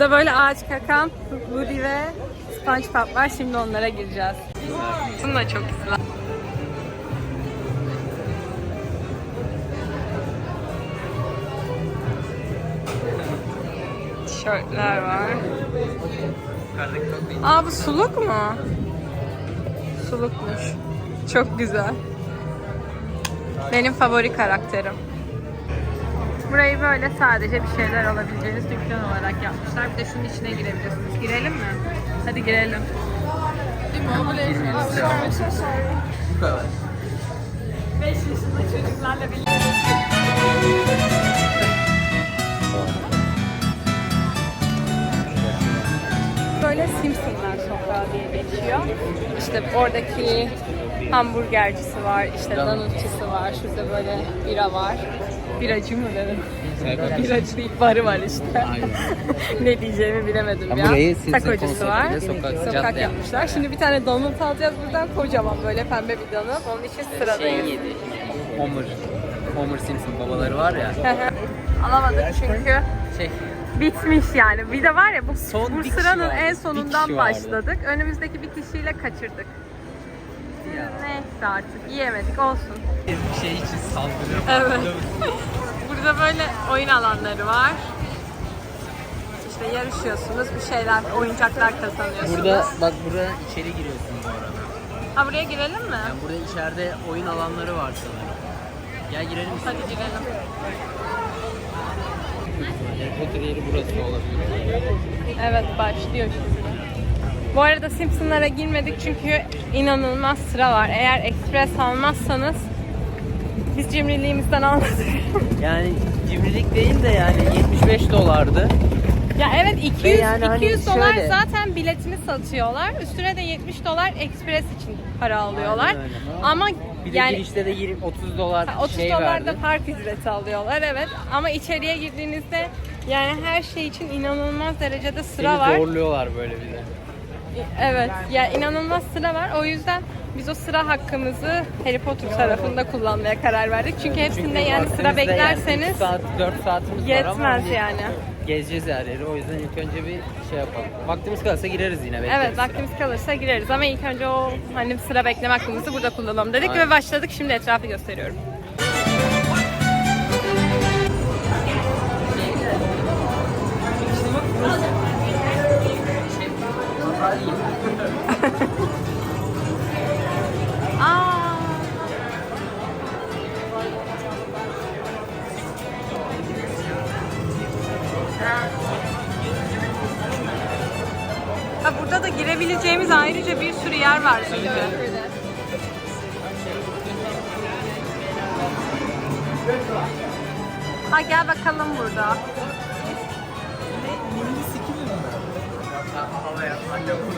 Burada böyle ağaç kakan Woody ve SpongeBob var. Şimdi onlara gireceğiz. Bunun da çok güzel. Tişörtler var. Aa bu suluk mu? Sulukmuş. Çok güzel. Benim favori karakterim. Burayı böyle sadece bir şeyler alabileceğiniz dükkan olarak yapmışlar. Bir de şunun içine girebilirsiniz. Girelim mi? Hadi girelim. Bu kadar. 5 yaşında çocuklarla birlikte. Böyle Simpsonlar Sokağı diye geçiyor. İşte oradaki hamburgercisi var, işte donutçısı var, şurada böyle bira var. Biracı mı dedim? Biracı değil, barı var işte. ne diyeceğimi bilemedim Ya burayı Simpson Takocusu var. sokak- Sokak yapmışlar. Şimdi bir tane donut alacağız buradan kocaman böyle pembe bir donut. Onun için sıradayız. Şey yedi. Homer. Homer Simpson babaları var ya. Alamadık çünkü Şey. bitmiş yani. Bir de var ya bu, Son bu sıranın en sonundan başladık. Önümüzdeki bir kişiyle kaçırdık. Neyse artık yiyemedik olsun. Bir şey için saldırıyor. Evet. Burada böyle oyun alanları var. İşte yarışıyorsunuz, bir şeyler, oyuncaklar kazanıyorsunuz. Burada bak burada içeri giriyorsun bu arada. Ha buraya girelim mi? Yani burada içeride oyun alanları var sanırım. Gel girelim Hadi girelim. Harry Potter yeri burası olabilir. Evet başlıyor şimdi. Bu arada Simpsonlara girmedik çünkü inanılmaz sıra var. Eğer ekspres almazsanız biz cimriliğimizden almadık. Yani cimrilik değil de yani 75 dolardı. ya evet 200, Ve yani hani 200 dolar şöyle- zaten biletini satıyorlar. Üstüne de 70 dolar ekspres için para alıyorlar. Aynen öyle. Ama Bir de yani girişte de 20 30 dolar Ha, 30 şey dolar verdi. da park ücreti alıyorlar evet. Ama içeriye girdiğinizde yani her şey için inanılmaz derecede sıra Seni var. zorluyorlar böyle bir de. Evet, ya inanılmaz sıra var. O yüzden biz o sıra hakkımızı Harry Potter tarafında kullanmaya karar verdik. Çünkü hepsinde yani sıra beklerseniz Yani 3 saat 4 saatimiz var ama yetmez hani yani. gezeceğiz her yeri. O yüzden ilk önce bir şey yapalım. Vaktimiz kalırsa gireriz yine bekleriz. Evet, vaktimiz kalırsa gireriz ama ilk önce o hani sıra bekleme hakkımızı burada kullanalım dedik Aynen. ve başladık. Şimdi etrafı gösteriyorum. Ha, burada da girebileceğimiz ayrıca bir sürü yer var şimdi. Ha gel bakalım burada.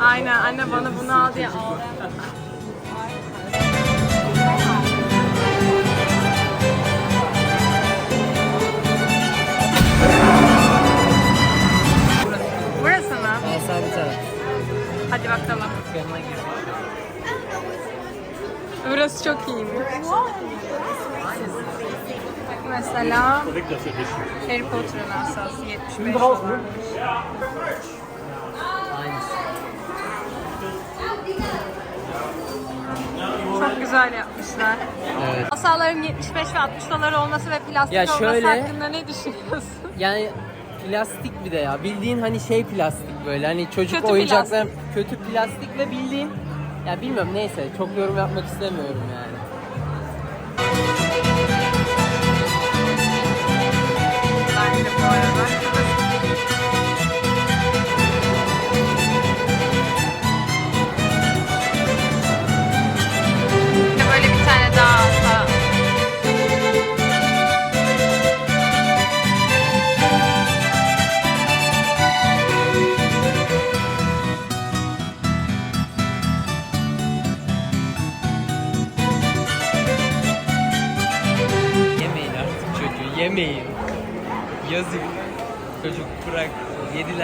Aynen anne bana bunu al diye aldı. Yanına gir. Burası çok iyiymiş. Mesela Harry Potter'ın asası 75 dolar. Aynısı. Çok güzel yapmışlar. Evet. Asaların 75 ve 60 dolar olması ve plastik Ya olması şöyle- hakkında ne düşünüyorsun? Yani plastik bir de ya. Bildiğin hani şey plastik böyle. Hani çocuk Kötü oyuncaklar kötü plastik ve bildiğin ya bilmiyorum neyse çok yorum yapmak istemiyorum yani. Bu arada.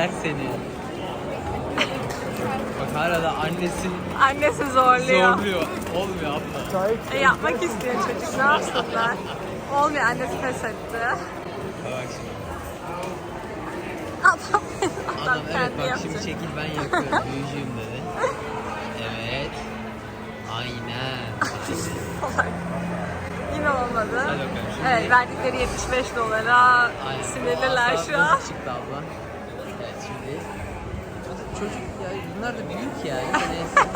Yediler seni. Bak hala da annesi Annesi zorluyor. zorluyor. Olmuyor abla. E, yapmak istiyor çocuk. Ne yapsınlar? Olmuyor. Annesi pes etti. Bak şimdi. Adam, adam, Adam evet kendi bak yapacak. şimdi çekil ben yapıyorum büyücüyüm dedi. Evet. Aynen. Salak. Yine olmadı. Hadi bakalım şimdi. Evet verdikleri 75 dolara Aynen. sinirliler şu an. nasıl çıktı abla. Çocuk, ya bunlar da büyük ya. Neyse.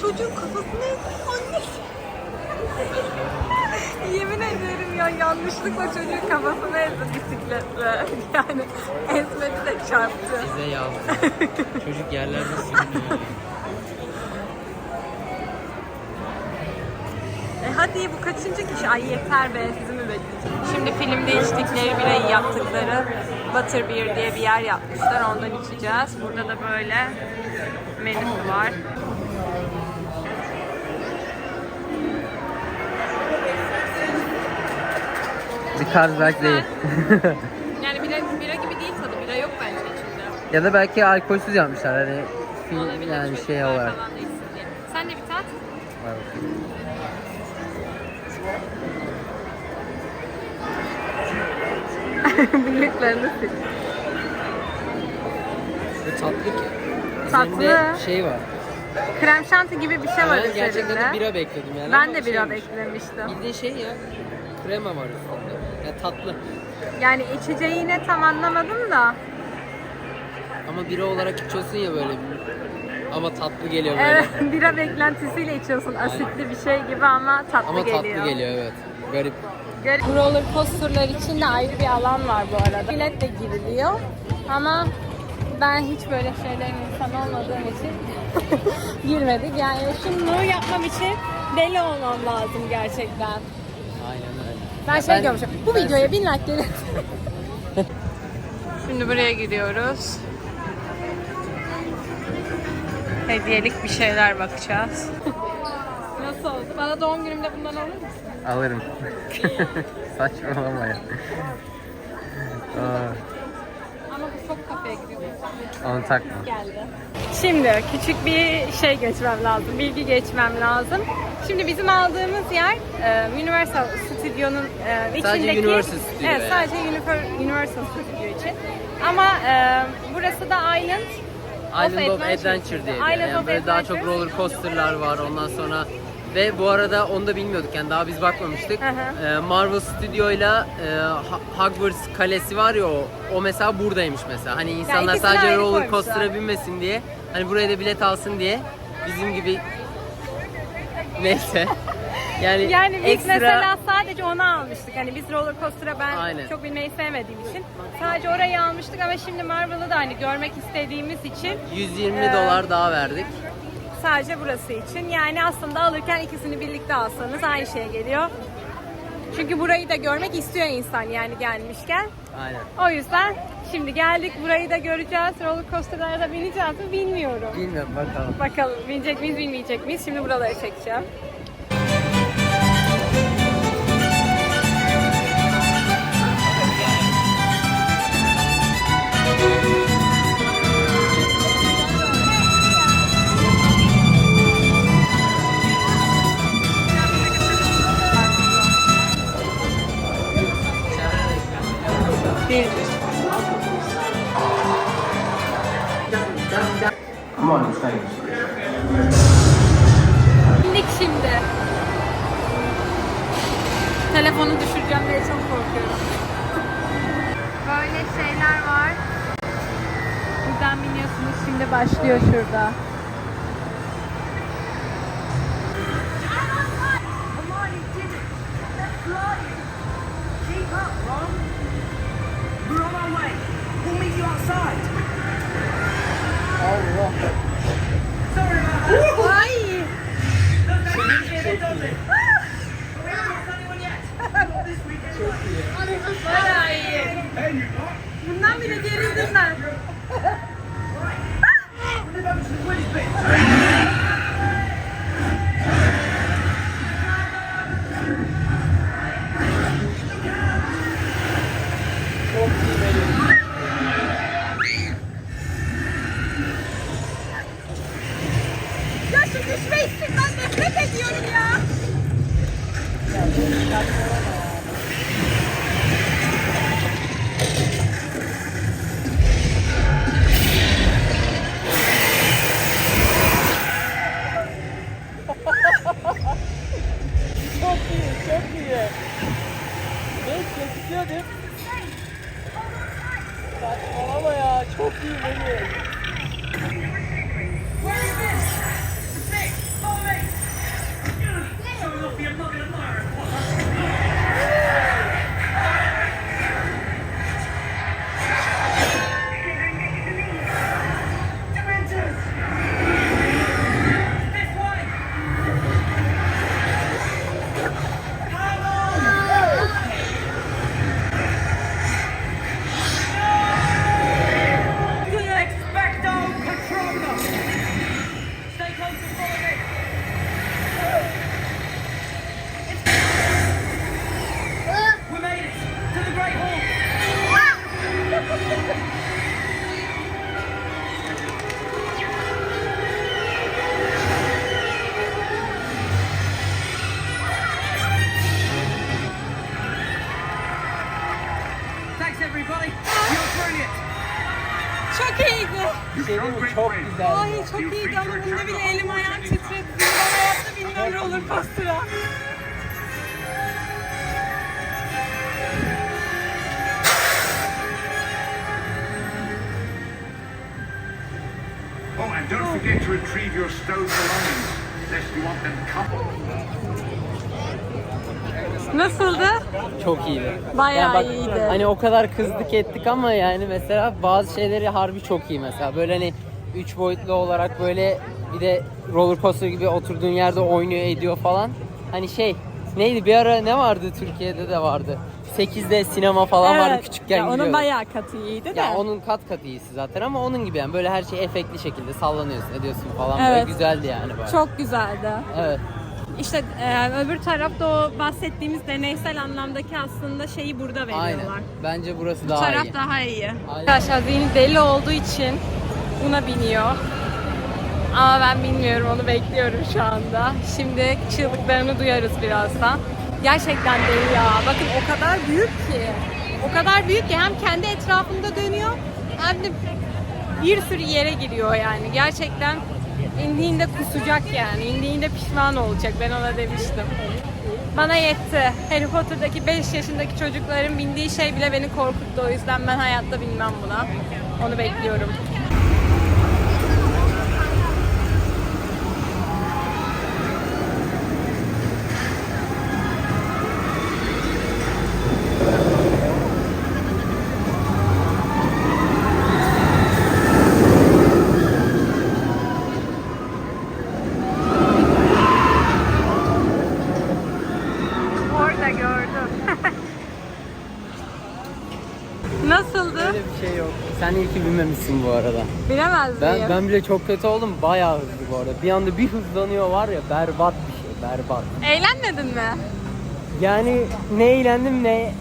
Çocuğun kafasını ezdi annesi. Yemin ederim ya yanlışlıkla çocuğun kafasını ezdi bisikletle. Yani ezmedi de çarptı. Bize yazdı. Çocuk yerlerde sürünüyor. E hadi bu kaçıncı kişi? Ay yeter be sizi mi bekleyeceğim? Şimdi filmde içtikleri birayı yaptıkları Butterbeer diye bir yer yapmışlar. Ondan içeceğiz. Burada da böyle menüsü var. Bir Carlsberg değil. Yani bira, bira gibi değil tadı. Bira yok bence içinde. ya da belki alkolsüz yapmışlar hani Olabilir, yani şey olarak. falan da içsin diye. Sen de bir tat. Var bakayım. Sil. Bu tatlı ki. Tatlı. Üzerinde şey var. Krem şanti gibi bir şey var Ben gerçekten de bira bekledim yani. Ben ama de bira şeymiş. beklemiştim. Bildiğin şey ya. Krema var üstünde. Ya tatlı. Yani içeceğini tam anlamadım da. Ama bira olarak içiyorsun ya böyle. Ama tatlı geliyor böyle. Evet, bira beklentisiyle içiyorsun. Asitli bir şey gibi ama tatlı Ama geliyor. tatlı geliyor evet. Garip. Bu roller coasterlar için de ayrı bir alan var bu arada. Bilet de giriliyor. Ama ben hiç böyle şeylerin insan olmadığım için girmedik. Yani şunu yapmam için deli olmam lazım gerçekten. Aynen öyle. Ben Ya şey ben- diyormuşum. Bu ben- videoya bin like gelir. Şimdi buraya gidiyoruz. Hediyelik bir şeyler bakacağız. Nasıl oldu? Bana doğum günümde bundan alır mısın? Alırım. Saçmalama ya. Aa, Ama bu çok kafeye gidiyor. onu takma. geldi. Şimdi küçük bir şey geçmem lazım, bilgi geçmem lazım. Şimdi bizim aldığımız yer e, Universal Studio'nun e, Sadece içindeki... Universal Studio Evet, yani. sadece Univer- Universal Studio için. Ama e, burası da Island. Island of Adventure diye. Island Yani of böyle daha çok Adventure. roller coaster'lar var ondan sonra ve bu arada onu da bilmiyorduk yani daha biz bakmamıştık. Ee, Marvel Studio'yla e, Ha- Hogwarts kalesi var ya o, o mesela buradaymış mesela. Hani insanlar ikisini sadece ayrı roller koymuşlar. coaster'a binmesin diye hani buraya da bilet alsın diye bizim gibi neyse. Yani, Yani biz ekstra mesela sadece onu almıştık. Hani biz roller coaster'a ben Aynen. çok binmeyi sevmediğim için sadece orayı almıştık ama şimdi Marvel'ı da hani görmek istediğimiz için 120 Ee, dolar daha verdik. Sadece burası için. Yani aslında alırken ikisini birlikte alsanız aynı şeye geliyor. Çünkü burayı da görmek istiyor insan yani gelmişken. Aynen. O yüzden şimdi geldik burayı da göreceğiz. Roller coaster'lara bineceğiz mi bilmiyorum. Bilmiyorum bakalım. Bakalım binecek miyiz bilmeyecek miyiz? Şimdi buraları çekeceğim. Come on, it's thanks. Bindik şimdi. Telefonu düşüreceğim diye çok korkuyorum. Böyle şeyler var. Buradan biniyorsunuz. Şimdi başlıyor şurada. Bundan bile gerildim ben. Bunda bile elim ayağım titredi. Ben hayatta bilmem roller coaster'a. Oh, and don't forget to retrieve your stowed belongings, lest you want them coupled. Nasıldı? Çok iyiydi. Bayağı bak, iyiydi. Hani o kadar kızdık ettik ama yani mesela bazı şeyleri harbi çok iyi mesela. Böyle hani üç boyutlu olarak böyle bir de roller coaster gibi oturduğun yerde oynuyor ediyor falan. Hani şey neydi bir ara ne vardı Türkiye'de de vardı. 8'de sinema falan vardı küçükken ya onun bayağı katı iyiydi de. Ya onun kat kat iyisi zaten ama onun gibi yani böyle her şey efektli şekilde sallanıyorsun ediyorsun falan Evet. böyle güzeldi yani bayağı. Çok güzeldi. Evet. İşte e, öbür tarafta o bahsettiğimiz deneysel anlamdaki aslında şeyi burada veriyorlar. Aynen. Bence burası Bu daha taraf iyi. daha iyi. Aynen. Arkadaşlar Zeynep deli olduğu için buna biniyor. Ama ben bilmiyorum onu bekliyorum şu anda. Şimdi çığlıklarını duyarız birazdan. Gerçekten deli ya. Bakın o kadar büyük ki. O kadar büyük ki hem kendi etrafında dönüyor hem de bir sürü yere giriyor yani. Gerçekten indiğinde kusacak yani. İndiğinde pişman olacak. Ben ona demiştim. Bana yetti. Harry Potter'daki 5 yaşındaki çocukların bindiği şey bile beni korkuttu. O yüzden ben hayatta binmem buna. Onu bekliyorum. Orada gördüm. Nasıldı? Öyle bir şey yok. Sen iyi ki bilmemişsin bu arada. Bilemez Ben, miyim? ben bile çok kötü oldum. Bayağı hızlı bu arada. Bir anda bir hızlanıyor var ya berbat bir şey. Berbat. Eğlenmedin mi? Yani ne eğlendim ne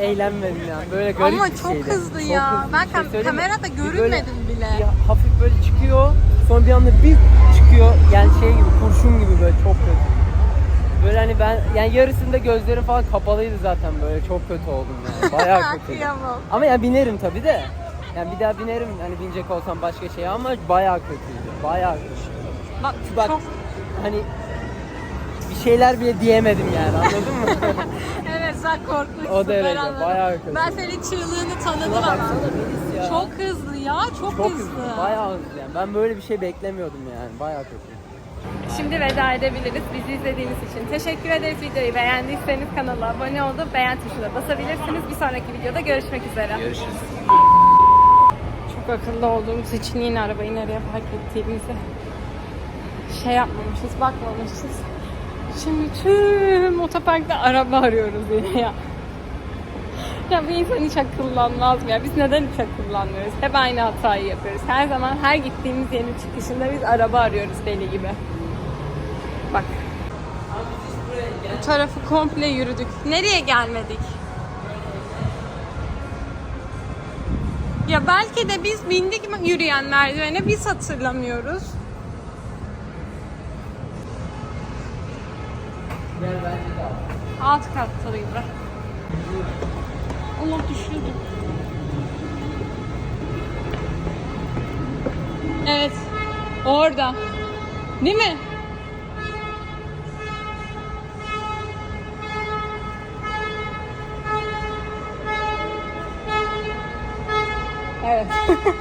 eğlenmedim yani. Böyle garip Ama bir çok şeydi. hızlı Çok ya. hızlı. Ben şey kam- mi? kamerada görünmedim böyle- bile. bir hafif böyle çıkıyor. Sonra bir anda bir çıkıyor. Yani şey gibi kurşun gibi böyle çok kötü. Böyle hani ben yani yarısında gözlerim falan kapalıydı zaten böyle çok kötü oldum yani. Bayağı kötü. Ama ya binerim tabi de. Yani bir daha binerim hani binecek olsam başka şeye ama bayağı kötüydü. Bayağı kötü. Bak, Bak çok... hani bir şeyler bile diyemedim yani anladın mı? Evet sen korkmuşsun. O derece, ben bayağı kötü. Ben senin çığlığını tanıdım ama. Çok hızlı ya, çok, Çok hızlı. hızlı. Bayağı hızlı yani. Ben böyle bir şey beklemiyordum yani. Bayağı kötü. Şimdi veda edebiliriz. Bizi izlediğiniz için teşekkür ederiz. Videoyu beğendiyseniz kanala abone olup beğen tuşuna basabilirsiniz. Bir sonraki videoda görüşmek üzere. Görüşürüz. Çok akıllı olduğumuz için yine arabayı nereye park ettiğimizi şey yapmamışız, bakmamışız. Şimdi tüm otoparkta araba arıyoruz yine ya. Ya bir insan hiç akıllanmaz mı ya? Biz neden hiç akıllanmıyoruz? Hep aynı hatayı yapıyoruz. Her zaman her gittiğimiz yerin çıkışında biz araba arıyoruz deli gibi. Bak. Bu tarafı komple yürüdük. Nereye gelmedik? Ya belki de biz bindik mi yürüyen merdivene biz hatırlamıyoruz. Alt kattaydı. Allah düşürdüm. Evet. Orada. Değil mi? Gracias.